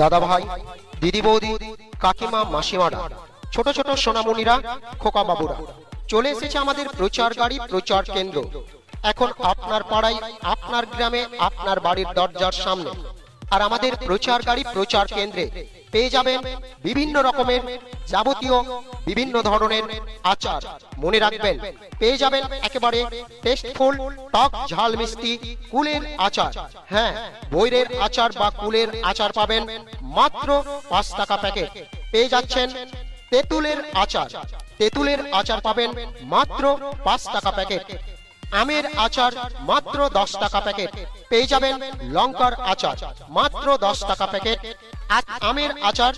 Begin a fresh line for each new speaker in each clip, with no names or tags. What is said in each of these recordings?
দাদা ভাই দিদি বৌদি, কাকিমা, মাসিমারা, ছোট ছোট সোনামণিরা খোকা বাবুরা চলে এসেছে আমাদের প্রচার গাড়ি, প্রচার কেন্দ্র। এখন আপনার পাড়ায়, আপনার গ্রামে, আপনার বাড়ির দরজার সামনে। আর আমাদের প্রচার গাড়ি, প্রচার কেন্দ্রে পেয়ে যাবেন বিভিন্ন রকমের যাবতীয় বিভিন্ন ধরনের আচার। মনে রাখবেন, পেয়ে যাবেন একেবারে টেস্টফুল টক, ঝাল, মিষ্টি, কুলের আচার। হ্যাঁ বৈরের আচার বা কুলের আচার পাবেন মাত্র পাঁচ টাকা প্যাকেট। পেয়ে যাচ্ছেন তেঁতুলের আচার। তেঁতুলের আচার পাবেন মাত্র পাঁচ টাকা প্যাকেট। আমের আচার মাত্র দশ টাকা প্যাকেট। পেয়ে যাবেন লঙ্কার আচার মাত্র দশ টাকা প্যাকেট। আমের আচার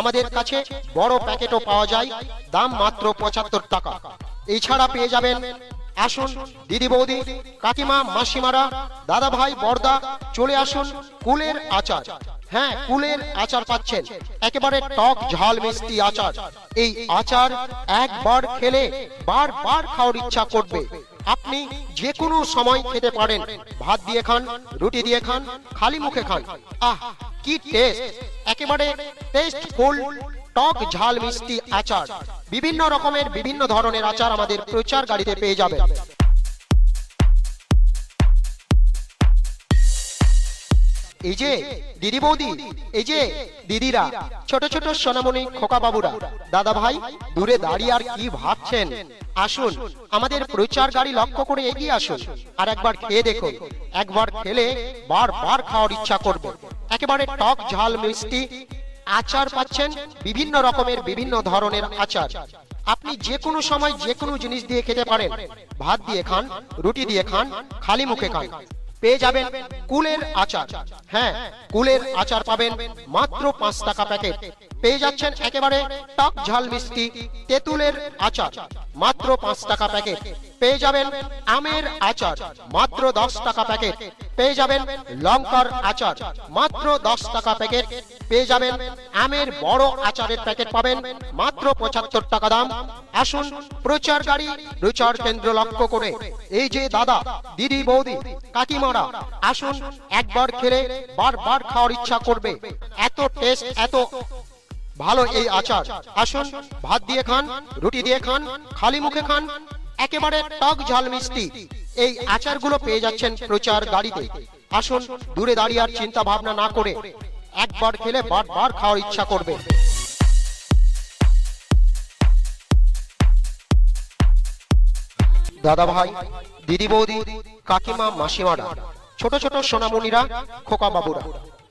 আমাদের কাছে বড় প্যাকেটও পাওয়া যায়, দাম মাত্র পঁচাত্তর টাকা। এছাড়া পেয়ে যাবেন, আসুন দিদি বৌদি, কাকিমা, মাসিমারা, দাদা ভাই বর্দা চলে আসুন কুলের আচার। হ্যাঁ কুলের আচার পাচ্ছেন। একেবারে টক ঝাল মিষ্টি আচার। এই আচার একবার খেলে বারবার খাওয়ার ইচ্ছা করবে। আপনি যে কোনো সময় খেতে পারেন। ভাত দিয়ে খান, রুটি দিয়ে খান, খালি মুখে খান। আহ, কি টেস্ট একেবারে টেস্ট ফুল টক ঝাল মিষ্টি আচার। বিভিন্ন রকমের, বিভিন্ন ধরনের আচার আমাদের প্রচার গাড়িতে পেয়ে যাবেন। এই যে দিদি বৌদি, এই যে দিদিরা, ছোট ছোট সোনামণি খোকা বাবুরা দাদা ভাই, দূরে দাঁড়িয়ে আর কি ভাবছেন? আসুন, আমাদের প্রচার গাড়ি লক্ষ্য করে এগিয়ে আসুন। আর একবার খেয়ে দেখুন, একবার খেলে বারবার খাওয়ার ইচ্ছা করবে। একেবারে টক ঝাল মিষ্টি, আচার পাচ্ছেন বিভিন্ন রকমের, বিভিন্ন ধরনের আচার। আপনি যে কোনো সময় যে কোনো জিনিস দিয়ে খেতে পারেন। ভাত দিয়ে খান, রুটি দিয়ে খান, খালি মুখে খান। পেয়ে যাবেন কুলের আচার। হ্যাঁ কুলের আচার পাবেন মাত্র পাঁচ টাকা প্যাকেট। পেয়ে যাচ্ছেন একেবারে টক ঝাল মিষ্টি তেঁতুলের আচার, মাত্র পাঁচ টাকা প্যাকেট। পেয়ে যাবেন আমের আচার। মাত্র দশ টাকা প্যাকেট। পেয়ে যাবেন লঙ্কার আচার। মাত্র দশ টাকা প্যাকেট। পেয়ে যাবেন আমের বড় আচারের প্যাকেট পাবেন। মাত্র পঁচাত্তর টাকা দাম। আসুন প্রচার গাড়ি, প্রচার কেন্দ্র লক্ষ্য করে। এই যে দাদা, দিদি, বৌদি, কাকিমারা, আসুন একবার খেলে বারবার খাওয়ার ইচ্ছা করবে। এত টেস্ট এত ভালো এই আচার। আসুন ভাত দিয়ে খান, রুটি দিয়ে খান, খালি মুখে খান একেবারে টক ঝাল মিষ্টি। এই আচারগুলো পেয়ে যাচ্ছেন প্রচার গাড়িতে। আসুন, দূরে দাঁড়িয়ে আর চিন্তা ভাবনা না করে একবার খেলে বারবার খাওয়ার ইচ্ছা করবে। দাদা ভাই, দিদি বৌদি, কাকিমা, মাসিমারা, ছোট ছোট সোনামণিরা, খোকা বাবুরা,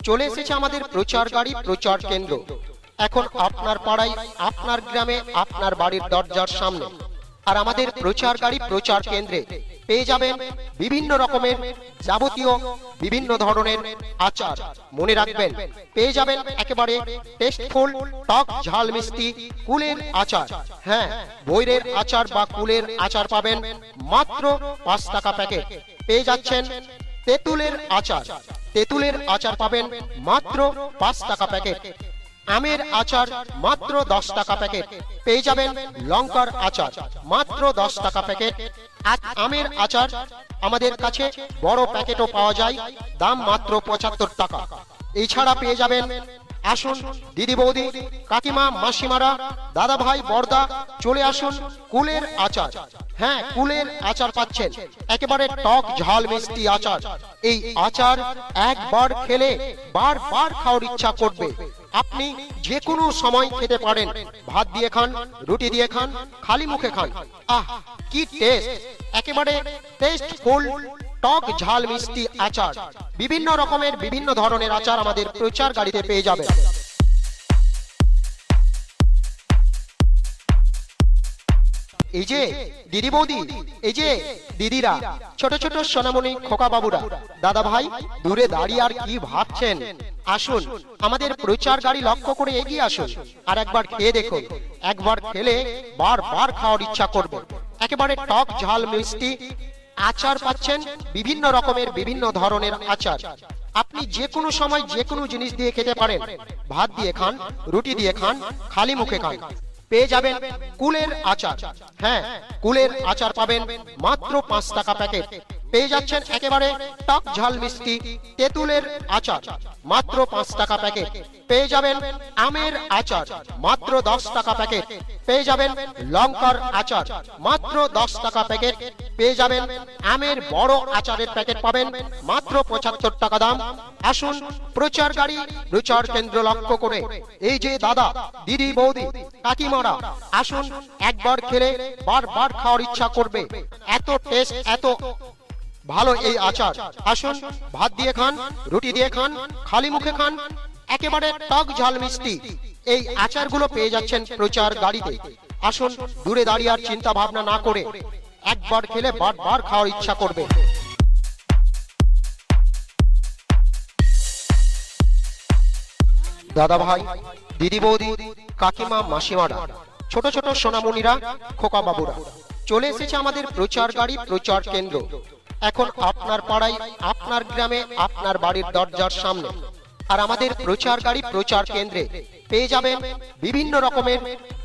চলে এসেছে আমাদের প্রচার গাড়ি, প্রচার কেন্দ্র। এখন আপনার পাড়ায়, আপনার গ্রামে, আপনার বাড়ির দরজার সামনে। আর আমাদের প্রচার গাড়ি প্রচার কেন্দ্রে পেয়ে যাবেন বিভিন্ন রকমের যাবতীয় বিভিন্ন ধরনের আচার। মনে রাখবেন, পেয়ে যাবেন একেবারে টেস্টফুল টক ঝাল মিষ্টি কুলের আচার। হ্যাঁ বৈরের আচার বা কুলের আচার পাবেন মাত্র পাঁচ টাকা প্যাকেট। পেয়ে যাচ্ছেন তেঁতুলের আচার। তেঁতুলের আচার পাবেন মাত্র পাঁচ টাকা প্যাকেট। আমের আচার মাত্র দশ টাকা প্যাকেট। পেয়ে যাবেন লঙ্কার আচার মাত্র দশ টাকা প্যাকেট। আমের আচার আমাদের কাছে বড় প্যাকেটও পাওয়া যায়, দাম মাত্র পঁচাত্তর টাকা। এছাড়া পেয়ে যাবেন, আসুন দিদি বৌদি, কাকিমা, মাসিমারা দাদা ভাই বর্দা চলে আসুন কুলের আচার। হ্যাঁ কুলের আচার পাচ্ছেন। একেবারে টক ঝাল মিষ্টি আচার। এই আচার একবার খেলে বারবার খাওয়ার ইচ্ছা করবে। আপনি যে কোনো সময় খেতে পারেন। ভাত দিয়ে খান, রুটি দিয়ে খান, খালি মুখে খান। আহ, কি টেস্ট একেবারে টেস্ট ফুল টক ঝাল মিষ্টি আচার। বিভিন্ন রকমের, বিভিন্ন ধরনের আচার আমাদের প্রচার গাড়িতে পেয়ে যাবেন। এই যে, দিদি বৌদি, এই যে, দিদিরা, ছোট ছোট সোনামণি খোকা বাবুরা। দাদা ভাই, দূরে দাঁড়িয়ে আর কি ভাবছেন? আসুন, আমাদের প্রচার গাড়ি লক্ষ্য করে এগিয়ে আসুন। আর একবার খেয়ে দেখুন, একবার খেলে বারবার খাওয়ার ইচ্ছা করবে। একেবারে টক ঝাল মিষ্টি, আচার পাচ্ছেন বিভিন্ন রকমের, বিভিন্ন ধরনের আচার। আপনি যে কোনো সময় যে কোনো জিনিস দিয়ে খেতে পারেন। ভাত দিয়ে খান, রুটি দিয়ে খান, খালি মুখে খান। পেয়ে যাবেন কুলের আচার। হ্যাঁ কুলের আচার পাবেন মাত্র পাঁচ টাকা প্যাকেট। পেয়ে যাচ্ছেন একেবারে টক ঝাল মিষ্টি তেঁতুলের আচার। মাত্র পাঁচ টাকা প্যাকেট পেয়ে যাবেন আমের আচার। মাত্র দশ টাকা প্যাকেট পেয়ে যাবেন লঙ্কার আচার। মাত্র দশ টাকা প্যাকেট পেয়ে যাবেন আমের বড় আচারের প্যাকেট পাবেন। মাত্র পঁচাত্তর টাকা দাম। আসুন প্রচার গাড়ি, প্রচার কেন্দ্র লক্ষ্য করে। এই যে দাদা, দিদি, বৌদি, কাকিমারা, আসুন একবার খেলে বারবার খাওয়ার ইচ্ছা করবে। এত টেস্ট এত ভালো এই আচার। আসুন ভাত দিয়ে খান রুটি দিয়ে খান খালি মুখে খান একেবারে টক ঝাল মিষ্টি। এই আচারগুলো পেয়ে যাচ্ছেন প্রচার গাড়িতে। আসুন দূরে দাঁড়িয়ে আর চিন্তা ভাবনা না করে। একবার খেলে বারবার খাওয়ার ইচ্ছা করবে। দাদা ভাই দিদি বৌদি কাকিমা মাসিমারা ছোট ছোট সোনামণিরা খোকা বাবুরা চলে এসেছে আমাদের প্রচার গাড়ি প্রচার কেন্দ্র। এখন আপনার পাড়ায়, আপনার গ্রামে, আপনার বাড়ির দরজার সামনে। আর আমাদের প্রচার গাড়ি প্রচার কেন্দ্রে পেয়ে যাবেন বিভিন্ন রকমের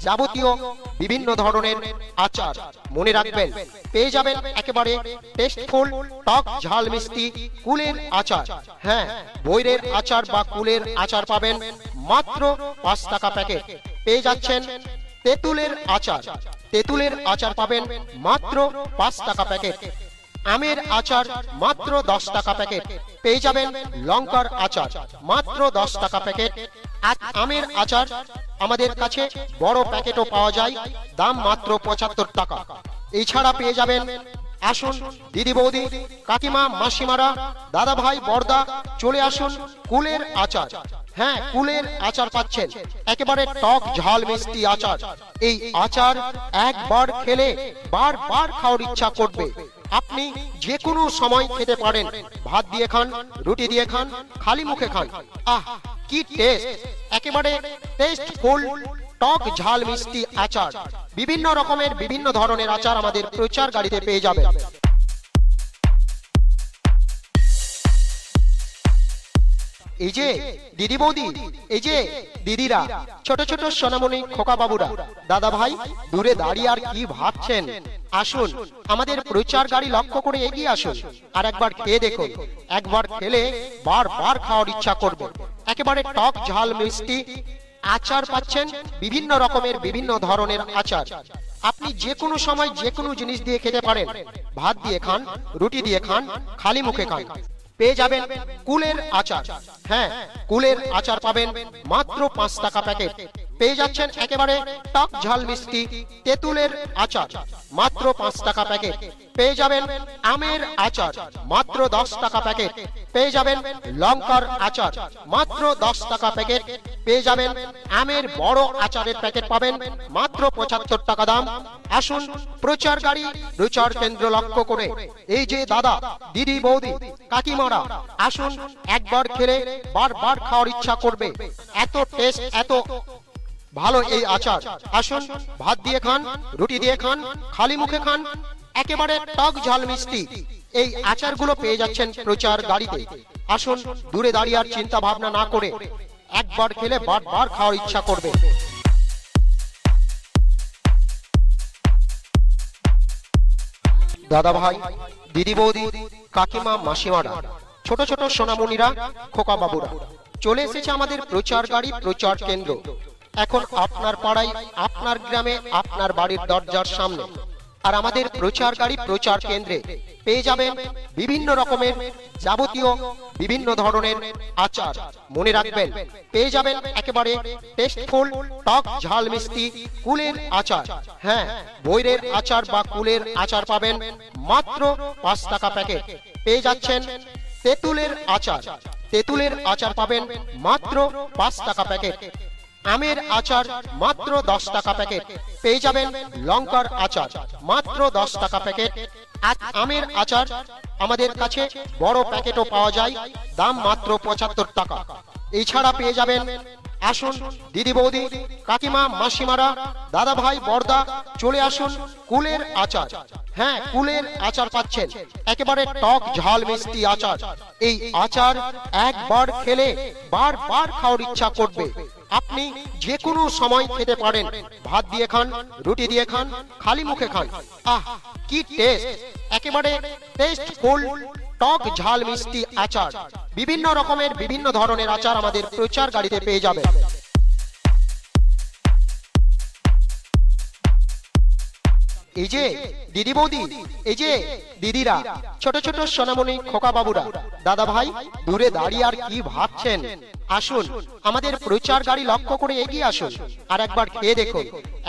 যাবতীয় বিভিন্ন ধরনের আচার। মনে রাখবেন, পেয়ে যাবেন একেবারে টেস্টফুল টক ঝাল মিষ্টি কুলের আচার। হ্যাঁ বৈরের আচার বা কুলের আচার পাবেন মাত্র পাঁচ টাকা প্যাকেট। পেয়ে যাচ্ছেন তেঁতুলের আচার। তেঁতুলের আচার পাবেন মাত্র পাঁচ টাকা প্যাকেট। আমের আচার মাত্র দশ টাকা প্যাকেট। পেয়ে যাবেন লঙ্কার আচার মাত্র দশ টাকা প্যাকেট। আমের আচার আমাদের কাছে বড় প্যাকেটও পাওয়া যায়, দাম মাত্র পঁচাত্তর টাকা। এছাড়া পেয়ে যাবেন আসুন দিদি বৌদি, কাকিমা, মাসিমারা দাদা ভাই বর্দা চলে আসুন কুলের আচার। হ্যাঁ কুলের আচার পাচ্ছেন। একেবারে টক ঝাল মিষ্টি আচার। এই আচার একবার খেলে বারবার খাওয়ার ইচ্ছা করবে। আপনি যে কোনো সময় খেতে পারেন। ভাত দিয়ে খান, রুটি দিয়ে খান, খালি মুখে খান। আহ, কি টেস্ট একেবারে টেস্ট ফুল টক ঝাল মিষ্টি আচার। বিভিন্ন রকমের, বিভিন্ন ধরনের আচার আমাদের প্রচার গাড়িতে পেয়ে যাবেন। এই যে দিদি বৌদি, এই যে দিদিরা, ছোট ছোট সোনামণি খোকা বাবুরা। দাদা ভাই, দূরে দাঁড়িয়ে আর কি ভাবছেন? আসুন, আমাদের প্রচার গাড়ি লক্ষ্য করে এগিয়ে আসুন। আর একবার খেয়ে দেখুন। একবার খেলে বারবার খাওয়ার ইচ্ছা করবে। একেবারে টক ঝাল মিষ্টি। আচার পাচ্ছেন বিভিন্ন রকমের, বিভিন্ন ধরনের আচার। আপনি যে কোনো সময় যে কোনো জিনিস দিয়ে খেতে পারেন। ভাত দিয়ে খান, রুটি দিয়ে খান, খালি মুখে খান। পেয়ে যাবেন কুলের আচার। হ্যাঁ কুলের আচার পাবেন মাত্র পাঁচ টাকা প্যাকেট। পেয়ে যাচ্ছেন একেবারে টক ঝাল মিষ্টি তেঁতুলের আচার। মাত্র পাঁচ টাকা প্যাকেট। পেয়ে যাবেন আমের আচার। মাত্র দশ টাকা প্যাকেট। পেয়ে যাবেন লঙ্কার আচার। মাত্র দশ টাকা প্যাকেট। পেয়ে যাবেন আমের বড় আচারের প্যাকেট পাবেন। মাত্র পঁচাত্তর টাকা দাম। আসুন প্রচার গাড়ি, প্রচার কেন্দ্র লক্ষ্য করে। এই যে দাদা, দিদি, বৌদি, কাকিমারা, আসুন একবার খেলে বারবার খাওয়ার ইচ্ছা করবে। এত টেস্ট এত ভালো এই আচার। আসুন ভাত দিয়ে খান রুটি দিয়ে খান খালি মুখে খান একেবারে টক ঝাল মিষ্টি। এই আচারগুলো পেয়ে যাচ্ছেন প্রচার গাড়িতে। আসুন দূরে দাঁড়িয়ে আর চিন্তা ভাবনা না করে একবার খেলে বারবার খাওয়ার ইচ্ছা করবে। দাদা ভাই দিদি বৌদি কাকিমা মাসিমারা ছোট ছোট সোনামণিরা খোকা বাবুরা চলে এসেছে আমাদের প্রচার গাড়ি প্রচার কেন্দ্র। এখন আপনার পাড়ায়, আপনার গ্রামে, আপনার বাড়ির দরজার সামনে। আর আমাদের প্রচার গাড়ি প্রচার কেন্দ্রে পেয়ে যাবেন বিভিন্ন রকমের যাবতীয় বিভিন্ন ধরনের আচার। মনে রাখবেন, পেয়ে যাবেন একেবারে টেস্টফুল টক ঝাল মিষ্টি কুলের আচার। হ্যাঁ বৈরের আচার বা কুলের আচার পাবেন মাত্র পাঁচ টাকা প্যাকেট। পেয়ে যাচ্ছেন তেঁতুলের আচার। তেঁতুলের আচার পাবেন মাত্র পাঁচ টাকা প্যাকেট। আমের আচার মাত্র দশ টাকা প্যাকেট। পেয়ে যাবেন লঙ্কার আচার মাত্র দশ টাকা প্যাকেট। আমের আচার আমাদের কাছে বড় প্যাকেটও পাওয়া যায়, দাম মাত্র পঁচাত্তর টাকা। এছাড়া পেয়ে যাবেন আসুন দিদি বৌদি, কাকিমা, মাসিমারা দাদা ভাই বর্দা চলে আসুন কুলের আচার। হ্যাঁ কুলের আচার পাচ্ছেন। একেবারে টক ঝাল মিষ্টি আচার। এই আচার একবার খেলে বারবার খাওয়ার ইচ্ছা করবে। আপনি যে কোনো সময় খেতে পারেন। ভাত দিয়ে খান, রুটি দিয়ে খান, খালি মুখে খান। আহ, কি টেস্ট একেবারে টেস্ট ফুল টক ঝাল মিষ্টি আচার। বিভিন্ন রকমের, বিভিন্ন ধরনের আচার আমাদের প্রচার গাড়িতে পেয়ে যাবে এই যে দিদি বৌদি, এই যে দিদিরা, ছোট ছোট সোনামণি খোকা বাবুরা দাদা ভাই, দূরে দাঁড়িয়ে আর কি ভাবছেন? আসুন, আমাদের প্রচার গাড়ি লক্ষ্য করে এগিয়ে আসুন, আর একবার খেয়ে দেখুন,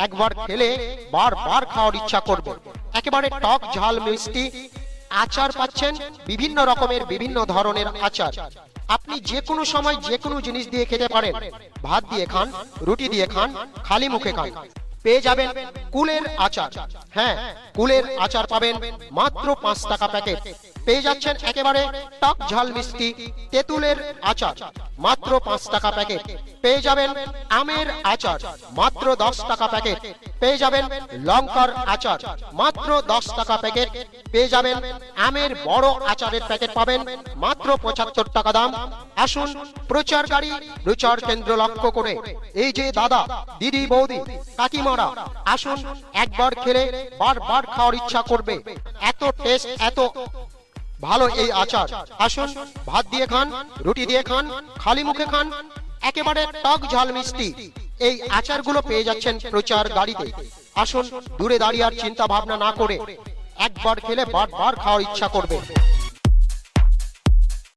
একবার খেলে বারবার খাওয়ার ইচ্ছা করবে। একেবারে টক ঝাল মিষ্টি, আচার পাচ্ছেন বিভিন্ন রকমের, বিভিন্ন ধরনের আচার। আপনি যে কোনো সময় যে কোনো জিনিস দিয়ে খেতে পারেন। ভাত দিয়ে খান, রুটি দিয়ে খান, খালি মুখে খান। পেয়ে যাবেন কুলের আচার। হ্যাঁ কুলের আচার পাবেন মাত্র পাঁচ টাকা প্যাকেট। পেয়ে যাচ্ছেন একেবারে টক ঝাল মিষ্টি তেঁতুলের আচার। মাত্র পাঁচ টাকা প্যাকেট। পেয়ে যাবেন আমের আচার। মাত্র দশ টাকা প্যাকেট। পেয়ে যাবেন লঙ্কার আচার। মাত্র দশ টাকা প্যাকেট। পেয়ে যাবেন আমের বড় আচারের প্যাকেট পাবেন। মাত্র পঁচাত্তর টাকা দাম। আসুন প্রচার গাড়ি, প্রচার কেন্দ্র লক্ষ্য করে। এই যে দাদা, দিদি, বৌদি, কাকিমারা, আসুন একবার খেলে বারবার খাওয়ার ইচ্ছা করবে। এত টেস্ট এত ভালো এই আচার। আসুন ভাত দিয়ে খান রুটি দিয়ে খান খালি মুখে খান একেবারে টক ঝাল মিষ্টি। এই আচারগুলো পেয়ে যাচ্ছেন প্রচার গাড়িতে। আসুন দূরে দাঁড়িয়ে আর চিন্তা ভাবনা না করে একবার খেলে বারবার খাওয়ার ইচ্ছা করবে।